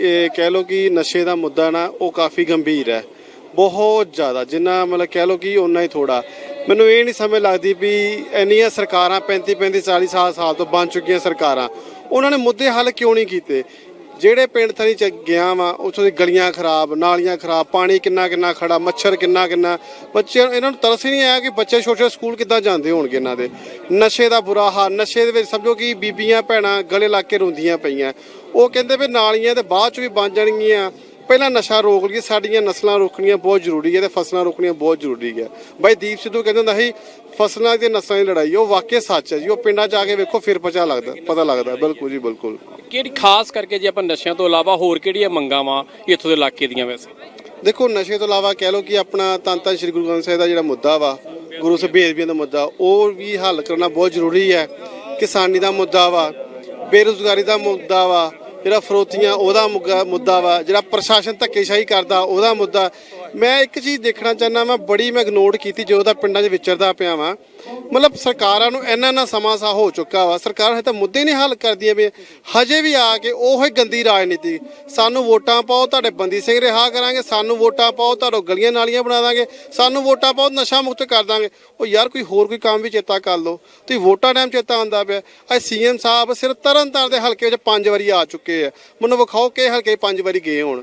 ਇਹ ਕਹਿ ਲਓ ਕਿ ਨਸ਼ੇ ਦਾ ਮੁੱਦਾ ਨਾ ਉਹ ਕਾਫੀ ਗੰਭੀਰ ਹੈ। ਬਹੁਤ ਜ਼ਿਆਦਾ, ਜਿੰਨਾ ਮਤਲਬ ਕਹਿ ਲਓ ਕਿ ਓਨਾ ਹੀ ਥੋੜਾ ਮੈਨੂੰ ਇਹ ਨਹੀਂ ਸਮਝ ਲੱਗਦੀ ਵੀ ਇੰਨੀਆਂ ਸਰਕਾਰਾਂ 35 35 40 ਸਾਲ ਸਾਲ ਤੋਂ ਬਣ ਚੁੱਕੀਆਂ ਸਰਕਾਰਾਂ, ਉਹਨਾਂ ਨੇ ਮੁੱਦੇ ਹੱਲ ਕਿਉਂ ਨਹੀਂ ਕੀਤੇ? ਜਿਹੜੇ ਪਿੰਡ ਥਣੀ ਚ ਗਿਆ ਵਾਂ, ਉੱਥੋਂ ਦੀ ਗਲੀਆਂ ਖਰਾਬ, ਨਾਲੀਆਂ ਖਰਾਬ, ਪਾਣੀ ਕਿੰਨਾ ਕਿੰਨਾ ਖੜਾ, ਮੱਛਰ ਕਿੰਨਾ ਕਿੰਨਾ। ਬੱਚੇ ਇਹਨਾਂ ਨੂੰ ਤਰਸ ਹੀ ਨਹੀਂ ਆਇਆ ਕਿ ਬੱਚੇ ਛੋਟੇ ਛੋਟੇ ਸਕੂਲ ਕਿੱਦਾਂ ਜਾਂਦੇ ਹੋਣਗੇ ਇਹਨਾਂ ਦੇ। ਨਸ਼ੇ ਦਾ ਬੁਰਾ ਹਾਲ, ਨਸ਼ੇ ਦੇ ਵਿੱਚ ਸਮਝੋ ਕਿ ਬੀਬੀਆਂ, ਭੈਣਾਂ ਗਲੇ ਲਾ ਕੇ ਰੋਂਦੀਆਂ ਪਈਆਂ। ਉਹ ਕਹਿੰਦੇ ਵੀ ਨਾਲੀਆਂ ਤੇ ਬਾਅਦ ਚ ਵੀ ਬਣ ਜਾਣਗੀਆਂ। ਪਹਿਲਾਂ ਨਸ਼ਾ ਰੋਕ ਲਈਏ ਸਾਡੀਆਂ ਨਸਲਾਂ ਰੋਕਣੀਆਂ ਬਹੁਤ ਜ਼ਰੂਰੀ ਹੈ ਤੇ ਫਸਲਾਂ ਰੋਕਣੀਆਂ ਬਹੁਤ ਜ਼ਰੂਰੀ ਹੈ। ਬਾਈ ਦੀਪ ਸਿੱਧੂ ਕਹਿੰਦੇ ਹੁੰਦਾ ਸੀ ਫਸਲਾਂ ਤੇ ਨਸਲਾਂ ਦੀ ਲੜਾਈ ਉਹ ਵਾਕਿਆ ਸੱਚ ਹੈ ਜੀ ਉਹ ਪਿੰਡਾਂ 'ਚ ਆ ਕੇ ਵੇਖੋ ਫਿਰ ਪਤਾ ਲੱਗਦਾ ਪਤਾ ਲੱਗਦਾ ਬਿਲਕੁਲ ਜੀ ਬਿਲਕੁਲ। ਕਿਹੜੀ ਖਾਸ ਕਰਕੇ ਜੇ ਆਪਾਂ ਨਸ਼ਿਆਂ ਤੋਂ ਇਲਾਵਾ ਹੋਰ ਕਿਹੜੀਆਂ ਮੰਗਾਂ ਵਾ ਇੱਥੋਂ ਦੇ ਇਲਾਕੇ ਦੀਆਂ ਵੈਸੇ? ਦੇਖੋ ਨਸ਼ੇ ਤੋਂ ਇਲਾਵਾ ਕਹਿ ਲਓ ਕਿ ਆਪਣਾ ਤਾਂ ਤਾਂ ਸ੍ਰੀ ਗੁਰੂ ਗ੍ਰੰਥ ਸਾਹਿਬ ਦਾ ਜਿਹੜਾ ਮੁੱਦਾ ਵਾ ਗੁਰੂ ਬੇਦਬੀਆਂ ਦਾ ਮੁੱਦਾ ਉਹ ਵੀ ਹੱਲ ਕਰਨਾ ਬਹੁਤ ਜ਼ਰੂਰੀ ਹੈ। ਕਿਸਾਨੀ ਦਾ ਮੁੱਦਾ ਵਾ ਬੇਰੁਜ਼ਗਾਰੀ ਦਾ ਮੁੱਦਾ ਵਾ ਜਿਹੜਾ ਫਰੋਤੀਆਂ, ਉਹਦਾ ਮੁੱਗਾ- ਮੁੱਦਾ ਵਾ, ਜਿਹੜਾ ਪ੍ਰਸ਼ਾਸਨ ਧੱਕੇਸ਼ਾਹੀ ਕਰਦਾ, ਉਹਦਾ ਮੁੱਦਾ। ਮੈਂ ਇੱਕ ਚੀਜ਼ ਦੇਖਣਾ ਚਾਹੁੰਦਾ ਮੈਂ ਬੜੀ ਮੈਂ ਇਗਨੋਰ ਕੀਤੀ ਜੋ ਉਹਦਾ ਪਿੰਡਾਂ 'ਚ ਵਿਚਰਦਾ ਪਿਆ ਵਾਂ। ਮਤਲਬ ਸਰਕਾਰਾਂ ਨੂੰ ਇੰਨਾ ਨਾ ਸਮਾਂ ਸਾ ਹੋ ਚੁੱਕਾ ਵਾ। ਸਰਕਾਰ ਹਜੇ ਤਾਂ ਮੁੱਦੇ ਨਹੀਂ ਹੱਲ ਕਰਦੀਆਂ ਵੀ ਹਜੇ ਵੀ ਆ ਕੇ ਉਹ ਹੀ ਗੰਦੀ ਰਾਜਨੀਤੀ। ਸਾਨੂੰ ਵੋਟਾਂ ਪਾਓ, ਤੁਹਾਡੇ ਬੰਦੀ ਸਿੰਘ ਰਿਹਾ ਕਰਾਂਗੇ। ਸਾਨੂੰ ਵੋਟਾਂ ਪਾਓ, ਤੁਹਾਡੇ ਗਲੀਆਂ ਨਾਲੀਆਂ ਬਣਾ ਦਾਂਗੇ। ਸਾਨੂੰ ਵੋਟਾਂ ਪਾਓ, ਨਸ਼ਾ ਮੁਕਤ ਕਰ ਦਾਂਗੇ। ਉਹ ਯਾਰ ਕੋਈ ਹੋਰ ਕੋਈ ਕੰਮ ਵੀ ਚੇਤਾ ਕਰ ਲਓ। ਤੁਸੀਂ ਵੋਟਾਂ ਟਾਈਮ ਚੇਤਾ ਆਉਂਦਾ ਪਿਆ। ਅੱਜ ਸੀਐਮ ਸਾਹਿਬ ਸਿਰ ਤਰਨ ਤਾਰਨ ਦੇ ਹਲਕੇ ਵਿੱਚ ਪੰਜ ਵਾਰੀ ਆ ਚੁੱਕੇ ਆ। ਮੈਨੂੰ ਵਿਖਾਓ ਕਿ ਹਲਕੇ ਪੰਜ ਵਾਰੀ ਗਏ ਹੋਣ।